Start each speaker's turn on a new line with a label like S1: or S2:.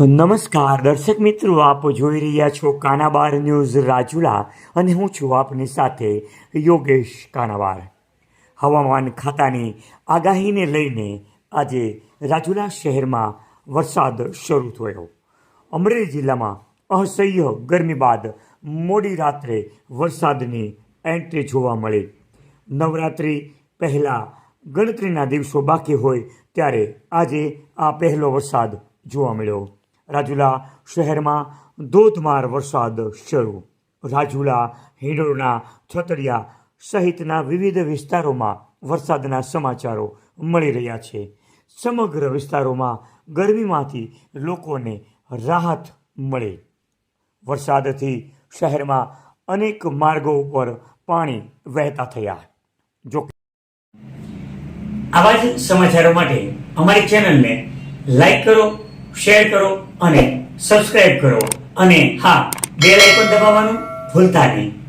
S1: નમસ્કાર, દર્શક મિત્રો, આપ જોઈ રહ્યા છો કાનાબાર ન્યૂઝ રાજુલા અને હું છું આપની સાથે યોગેશ કાનાબાર. હવામાન ખાતાની આગાહીને લઈને આજે રાજુલા શહેરમાં વરસાદ શરૂ થયો. અમરેલી જિલ્લામાં અસહ્ય ગરમી બાદ મોડી રાત્રે વરસાદની એન્ટ્રી જોવા મળી. નવરાત્રિ પહેલાં ગણતરીના દિવસો બાકી હોય ત્યારે આજે આ પહેલો વરસાદ જોવા મળ્યો. રાજુલા શહેરમાં ધોધમાર વરસાદ શરૂ. રાજુલા, હિંડોળના છતરિયા સહિતના વિવિધ વિસ્તારોમાં વરસાદના સમાચારો મળી રહ્યા છે. સમગ્ર વિસ્તારોમાં ગરમીમાંથી લોકોને રાહત મળે. વરસાદથી શહેરમાં અનેક માર્ગો ઉપર પાણી વહેતા થયા. જો આવા જ સમાચારો માટે અમારી ચેનલને લાઈક કરો, શેર કરો અને સબસ્ક્રાઇબ કરો. અને હા બેલ આઇકોન દબાવવાનું ભૂલતા નહીં.